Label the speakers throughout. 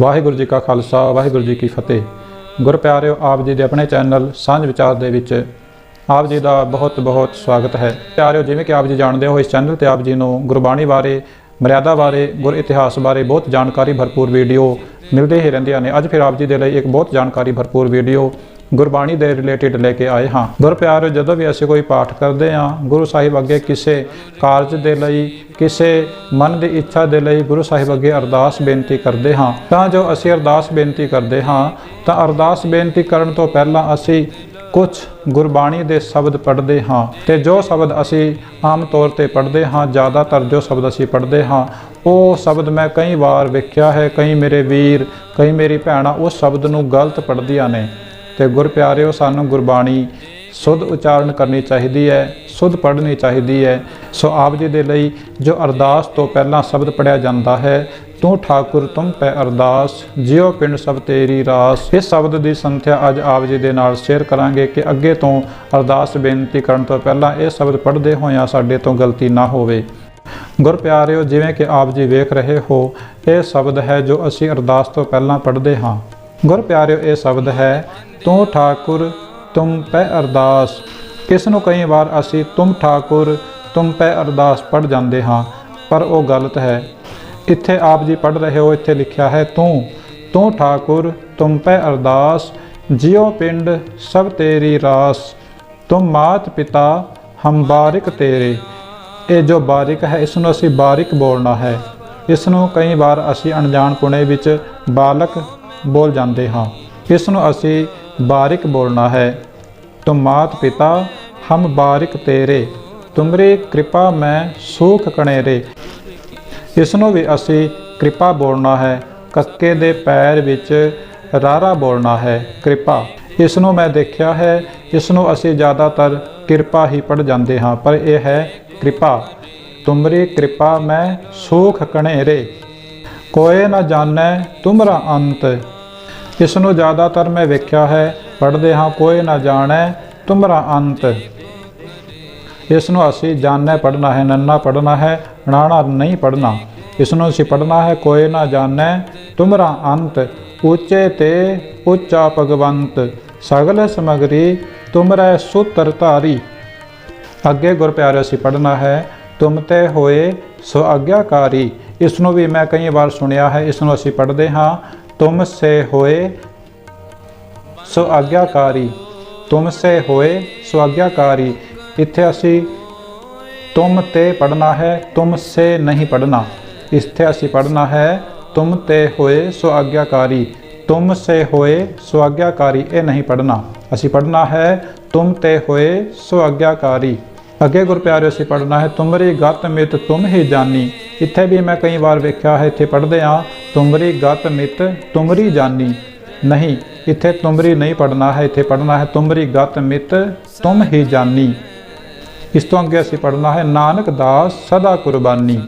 Speaker 1: ਵਾਹਿਗੁਰੂ ਜੀ ਕਾ ਖਾਲਸਾ, ਵਾਹਿਗੁਰੂ ਜੀ ਕੀ ਫਤਿਹ। ਗੁਰ ਪਿਆਰਿਓ, ਆਪ ਜੀ ਦੇ ਆਪਣੇ ਚੈਨਲ ਸਾਂਝ ਵਿਚਾਰ ਦੇ ਵਿੱਚ ਆਪ ਜੀ ਦਾ ਬਹੁਤ ਬਹੁਤ ਸਵਾਗਤ ਹੈ। ਪਿਆਰਿਓ, ਜਿਵੇਂ ਕਿ ਆਪ ਜੀ ਜਾਣਦੇ ਹੋ, ਇਸ ਚੈਨਲ ਤੇ ਆਪ ਜੀ ਨੂੰ ਗੁਰਬਾਣੀ ਬਾਰੇ, ਮਰਿਆਦਾ ਬਾਰੇ, ਗੁਰ ਇਤਿਹਾਸ ਬਾਰੇ ਬਹੁਤ ਜਾਣਕਾਰੀ ਭਰਪੂਰ ਵੀਡੀਓ ਮਿਲਦੇ ਹੀ ਰਹਿੰਦੀਆਂ ਨੇ। ਅੱਜ ਫਿਰ ਆਪ ਜੀ ਦੇ ਲਈ ਇੱਕ ਬਹੁਤ ਜਾਣਕਾਰੀ ਭਰਪੂਰ ਵੀਡੀਓ ਗੁਰਬਾਣੀ ਦੇ ਰਿਲੇਟਡ ਲੈ ਕੇ ਆਏ ਹਾਂ। ਗੁਰ ਪਿਆਰ, ਜਦੋਂ ਵੀ ਅਸੀਂ ਕੋਈ ਪਾਠ ਕਰਦੇ ਹਾਂ, ਗੁਰੂ ਸਾਹਿਬ ਅੱਗੇ ਕਿਸੇ ਕਾਰਜ ਦੇ ਲਈ, ਕਿਸੇ ਮਨ ਦੀ ਇੱਛਾ ਦੇ ਲਈ ਗੁਰੂ ਸਾਹਿਬ ਅੱਗੇ ਅਰਦਾਸ ਬੇਨਤੀ ਕਰਦੇ ਹਾਂ। ਤਾਂ ਜੋ ਅਸੀਂ ਅਰਦਾਸ ਬੇਨਤੀ ਕਰਦੇ ਹਾਂ, ਤਾਂ ਅਰਦਾਸ ਬੇਨਤੀ ਕਰਨ ਤੋਂ ਪਹਿਲਾਂ ਅਸੀਂ ਕੁਝ ਗੁਰਬਾਣੀ ਦੇ ਸ਼ਬਦ ਪੜ੍ਹਦੇ ਹਾਂ ਤੇ ਜੋ ਸ਼ਬਦ ਅਸੀਂ ਆਮ ਤੌਰ ਤੇ ਪੜ੍ਹਦੇ ਹਾਂ, ਜ਼ਿਆਦਾਤਰ ਜੋ ਸ਼ਬਦ ਅਸੀਂ ਪੜ੍ਹਦੇ ਹਾਂ, ਉਹ ਸ਼ਬਦ ਮੈਂ ਕਈ ਵਾਰ ਵੇਖਿਆ ਹੈ, ਕਈ ਮੇਰੇ ਵੀਰ, ਕਈ ਮੇਰੀ ਭੈਣਾਂ ਉਸ ਸ਼ਬਦ ਨੂੰ ਗਲਤ ਪੜ੍ਹਦੀਆਂ ਨੇ। ਤੇ ਗੁਰ ਪਿਆਰਿਓ, ਸਾਨੂੰ ਗੁਰਬਾਣੀ ਸੁਧ ਉਚਾਰਨ ਕਰਨੀ ਚਾਹੀਦੀ ਹੈ, ਸੁਧ ਪੜ੍ਹਨੀ ਚਾਹੀਦੀ ਹੈ। ਸੋ ਆਪ ਜੀ ਦੇ ਲਈ ਜੋ ਅਰਦਾਸ ਤੋਂ ਪਹਿਲਾਂ ਸ਼ਬਦ ਪੜਿਆ ਜਾਂਦਾ ਹੈ, ਤੂੰ ਠਾਕੁਰ ਤੁਮ ਪੈ ਅਰਦਾਸ, ਜਿਉ ਪਿੰਡ ਸਭ ਤੇਰੀ ਰਾਸ। ਇਸ ਸ਼ਬਦ ਦੀ ਸੰਥਿਆ ਅੱਜ ਆਪ ਜੀ ਦੇ ਨਾਲ ਸ਼ੇਅਰ ਕਰਾਂਗੇ ਕਿ ਅੱਗੇ ਤੋਂ ਅਰਦਾਸ ਬੇਨਤੀ ਕਰਨ ਤੋਂ ਪਹਿਲਾਂ ਇਹ ਸ਼ਬਦ ਪੜ੍ਹਦੇ ਹੋਇਆਂ ਸਾਡੇ ਤੋਂ ਗਲਤੀ ਨਾ ਹੋਵੇ। ਗੁਰ ਪਿਆਰਿਓ, ਜਿਵੇਂ ਕਿ ਆਪ ਜੀ ਵੇਖ ਰਹੇ ਹੋ, ਇਹ ਸ਼ਬਦ ਹੈ ਜੋ ਅਸੀਂ ਅਰਦਾਸ ਤੋਂ ਪਹਿਲਾਂ ਪੜ੍ਹਦੇ ਹਾਂ। ਗੁਰ ਪਿਆਰਿਓ, ਇਹ ਸ਼ਬਦ ਹੈ ਤੂੰ ਠਾਕੁਰ, ਤੁਮ ਪੈ ਅਰਦਾਸ। ਇਸ ਨੂੰ ਕਈ ਵਾਰ ਅਸੀਂ ਤੁਮ ਠਾਕੁਰ, ਤੁਮ ਪੈ ਅਰਦਾਸ ਪੜ ਜਾਂਦੇ ਹਾਂ, ਪਰ ਉਹ ਗਲਤ ਹੈ। ਇੱਥੇ ਆਪ ਜੀ ਪੜ ਰਹੇ ਹੋ, ਇੱਥੇ ਲਿਖਿਆ ਹੈ, ਤੂੰ ਤੂੰ ਠਾਕੁਰ, ਤੁਮ ਪੈ ਅਰਦਾਸ, ਜਿਉ ਪਿੰਡ ਸਭ ਤੇਰੀ ਰਾਸ। ਤੁਮ ਮਾਤ ਪਿਤਾ, ਹਮ ਬਾਰਿਕ ਤੇਰੇ। ਇਹ ਜੋ ਬਾਰਿਕ ਹੈ, ਇਸ ਨੂੰ ਅਸੀਂ ਬਾਰਿਕ ਬੋਲਣਾ ਹੈ। ਇਸ ਨੂੰ ਕਈ ਵਾਰ ਅਸੀਂ ਅਣਜਾਣ ਪੁਣੇ ਵਿੱਚ ਬਾਲਕ ਬੋਲ ਜਾਂਦੇ ਹਾਂ। ਇਸ ਨੂੰ ਅਸੀਂ ਬਾਰਿਕ ਬੋਲਣਾ ਹੈ। ਤੁਮ ਮਾਤ ਪਿਤਾ, ਹਮ ਬਾਰਿਕ ਤੇਰੇ, ਤੁਮਰੀ ਕਿਰਪਾ ਮੈਂ ਸੂਖ ਕਣੇਰੇ। ਇਸ ਨੂੰ ਵੀ ਅਸੀਂ ਕਿਰਪਾ ਬੋਲਣਾ ਹੈ, ਕੱਕੇ ਦੇ ਪੈਰ ਵਿੱਚ ਰਾਰਾ ਬੋਲਣਾ ਹੈ, ਕਿਰਪਾ। ਇਸ ਨੂੰ ਮੈਂ ਦੇਖਿਆ ਹੈ ਇਸ ਨੂੰ ਅਸੀਂ ਜ਼ਿਆਦਾਤਰ ਕਿਰਪਾ ਹੀ ਪੜ ਜਾਂਦੇ ਹਾਂ, ਪਰ ਇਹ ਹੈ ਕਿਰਪਾ। ਤੁਮਰੀ ਕਿਰਪਾ ਮੈਂ ਸੂਖ ਕਣੇਰੇ। ਕੋਏ ਨਾ ਜਾਣੈ ਤੁਮਰਾ ਅੰਤ ਇਸ ਨੂੰ ਜ਼ਿਆਦਾਤਰ ਮੈਂ ਵੇਖਿਆ ਹੈ, ਪੜ੍ਹਦੇ ਹਾਂ, ਕੋਈ ਨਾ ਜਾਣੈ ਤੁਮਰਾ ਅੰਤ। ਇਸ ਨੂੰ ਅਸੀਂ ਜਾਣੈ ਪੜ੍ਹਨਾ ਹੈ, ਨੰਨਾ ਪੜ੍ਹਨਾ ਹੈ, ਨਾਣਾ ਨਹੀਂ ਪੜ੍ਹਨਾ। ਇਸ ਨੂੰ ਅਸੀਂ ਪੜ੍ਹਨਾ ਹੈ, ਕੋਈ ਨਾ ਜਾਣੈ ਤੁਮਰਾ ਅੰਤ। ਉੱਚੇ ਤੇ ਉੱਚਾ ਭਗਵੰਤ, ਸਗਲ ਸਮਗਰੀ ਤੁਮਰੈ ਸੂਤਰ ਧਾਰੀ। ਅੱਗੇ ਗੁਰ ਪਿਆਰੇ ਅਸੀਂ ਪੜ੍ਹਨਾ ਹੈ, ਤੁਮ ਤੇ ਹੋਏ ਸੋ ਆਗਿਆਕਾਰੀ ਇਸ ਨੂੰ ਵੀ ਮੈਂ ਕਈ ਵਾਰ ਸੁਣਿਆ ਹੈ ਇਸ ਨੂੰ ਅਸੀਂ ਪੜ੍ਹਦੇ ਹਾਂ ਤੁਮ ਸੇ ਹੋਏ ਸੋ ਆਗਿਆਕਾਰੀ। ਤੁਮ ਸੇ ਹੋਏ ਸੋ ਆਗਿਆਕਾਰੀ। ਇੱਥੇ ਅਸੀਂ ਤੁਮ ਤੇ ਪੜਨਾ ਹੈ, ਤੁਮ ਸੇ ਨਹੀਂ ਪੜਨਾ ਇੱਥੇ ਅਸੀਂ ਪੜਨਾ ਹੈ, ਤੁਮ ਤੇ ਹੋਏ ਸੋ ਆਗਿਆਕਾਰੀ। ਤੁਮ ਸੇ ਹੋਏ ਸੋ ਆਗਿਆਕਾਰੀ, ਇਹ ਨਹੀਂ ਪੜਨਾ ਅਸੀਂ ਪੜਨਾ ਹੈ, ਤੁਮ ਤੇ ਹੋਏ ਸੋ ਆਗਿਆਕਾਰੀ। ਅੱਗੇ ਗੁਰ ਪਿਆਰਿਓ ਅਸੀਂ ਪੜਨਾ ਹੈ, ਤੁਮਰੀ ਗਤ ਮਿਤ ਤੁਮ ਹੀ ਜਾਨੀ। ਇੱਥੇ ਵੀ ਮੈਂ ਕਈ ਵਾਰ ਵੇਖਿਆ ਹੈ, ਇੱਥੇ ਪੜਦੇ ਆ ਤੁਮਰੀ ਗਤ ਮਿਤ ਤੁਮਰੀ ਜਾਨੀ। ਨਹੀਂ, ਇੱਥੇ ਤੁਮਰੀ ਨਹੀਂ ਪੜਨਾ ਹੈ, ਇੱਥੇ ਪੜਨਾ ਹੈ ਤੁਮਰੀ ਗਤ ਮਿਤ ਤੁਮ ਹੀ ਜਾਨੀ। ਇਸ ਤੋਂ ਅੱਗੇ ਅਸੀਂ ਪੜਨਾ ਹੈ ਨਾਨਕ ਦਾਸ ਸਦਾ ਕੁਰਬਾਨੀ।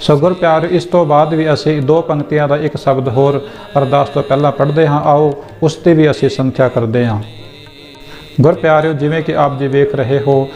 Speaker 1: ਸੋ ਗੁਰ ਪਿਆਰ, ਇਸ ਤੋਂ ਬਾਅਦ ਵੀ ਅਸੀਂ ਦੋ ਪੰਕਤੀਆਂ ਦਾ ਇੱਕ ਸ਼ਬਦ ਹੋਰ ਅਰਦਾਸ ਤੋਂ ਪਹਿਲਾਂ ਪੜ੍ਹਦੇ ਹਾਂ, ਆਓ ਉਸ ਤੇ ਵੀ ਅਸੀਂ ਸੰਥਿਆ ਕਰਦੇ ਹਾਂ। ਗੁਰ ਪਿਆਰਿਓ, ਜਿਵੇਂ ਕਿ ਆਪ ਜੀ ਵੇਖ ਰਹੇ ਹੋ,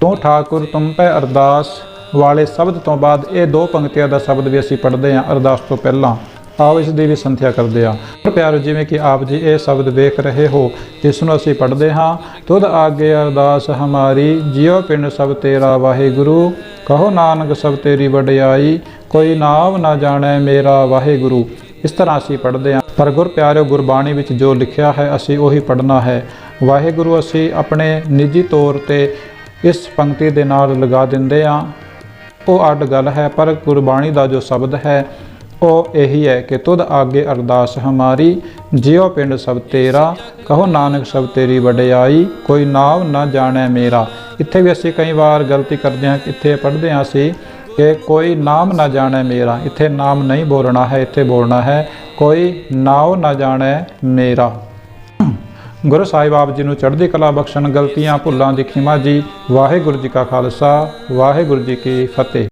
Speaker 1: ਤੂੰ ਠਾਕੁਰ ਤੁਮ ਪੈ ਅਰਦਾਸ ਵਾਲੇ ਸ਼ਬਦ ਤੋਂ ਬਾਅਦ ਇਹ ਦੋ ਪੰਕਤੀਆਂ ਦਾ ਸ਼ਬਦ ਵੀ ਅਸੀਂ ਪੜ੍ਹਦੇ ਹਾਂ ਅਰਦਾਸ ਤੋਂ ਪਹਿਲਾਂ। ਆਓ ਇਸ ਦੀ ਵੀ ਸੰਥਿਆ ਕਰਦੇ ਹਾਂ। ਗੁਰ ਪਿਆਰਿਓ ਜਿਵੇਂ ਕਿ ਆਪ ਜੀ ਇਹ ਸ਼ਬਦ ਵੇਖ ਰਹੇ ਹੋ ਇਸ ਨੂੰ ਅਸੀਂ ਪੜ੍ਹਦੇ ਹਾਂ, ਤੁਧ ਆਗੇ ਅਰਦਾਸ ਹਮਾਰੀ, ਜਿਉ ਪਿੰਡ ਸਭ ਤੇਰਾ ਵਾਹਿਗੁਰੂ। ਕਹੋ ਨਾਨਕ ਸਭ ਤੇਰੀ ਵਡਿਆਈ, ਕੋਈ ਨਾਮ ਨਾ ਜਾਣੈ ਮੇਰਾ ਵਾਹਿਗੁਰੂ। ਇਸ ਤਰ੍ਹਾਂ ਅਸੀਂ ਪੜ੍ਹਦੇ ਹਾਂ। ਪਰ ਗੁਰ ਪਿਆਰਿਓ ਗੁਰਬਾਣੀ ਵਿੱਚ ਜੋ ਲਿਖਿਆ ਹੈ, ਅਸੀਂ ਉਹੀ ਪੜ੍ਹਨਾ ਹੈ। ਵਾਹਿਗੁਰੂ, ਅਸੀਂ ਆਪਣੇ ਨਿੱਜੀ ਤੌਰ ਤੇ ਇਸ ਪੰਕਤੀ ਦੇ ਨਾਲ ਲਗਾ ਦਿੰਦੇ ਹਾਂ। ਉਹ ਅੱਡ ਗੱਲ ਹੈ, ਪਰ ਗੁਰਬਾਣੀ ਦਾ ਜੋ ਸ਼ਬਦ ਹੈ, ਉਹ ਇਹੀ ਹੈ ਕਿ ਤੁਧ ਆਗੇ ਅਰਦਾਸ ਹਮਾਰੀ, ਜਿਉ ਪਿੰਡ ਸਭ ਤੇਰਾ, ਕਹੋ ਨਾਨਕ ਸਭ ਤੇਰੀ ਵਡਿਆਈ, ਕੋਈ ਨਾਮ ਨਾ ਜਾਣੈ ਮੇਰਾ। ਇੱਥੇ ਵੀ ਅਸੀਂ ਕਈ ਵਾਰ ਗਲਤੀ ਕਰਦੇ ਹਾਂ, ਇੱਥੇ ਪੜ੍ਹਦੇ ਹਾਂ ਅਸੀਂ ਕਿ ਕੋਈ ਨਾਮ ਨਾ ਜਾਣੈ ਮੇਰਾ। ਇੱਥੇ ਨਾਮ ਨਹੀਂ ਬੋਲਣਾ ਹੈ, ਇੱਥੇ ਬੋਲਣਾ ਹੈ, ਕੋਈ ਨਾਉ ਨਾ ਜਾਣੈ ਮੇਰਾ। ਗੁਰੂ ਸਾਹਿਬ ਆਪ ਜੀ ਨੂੰ ਚੜ੍ਹਦੀ ਕਲਾ ਬਖਸ਼ਣ ਗਲਤੀਆਂ ਭੁੱਲਾਂ ਦੀ ਖਿਮਾ ਜੀ। ਵਾਹਿਗੁਰੂ ਜੀ ਕਾ ਖਾਲਸਾ, ਵਾਹਿਗੁਰੂ ਜੀ ਕੀ ਫਤਿਹ।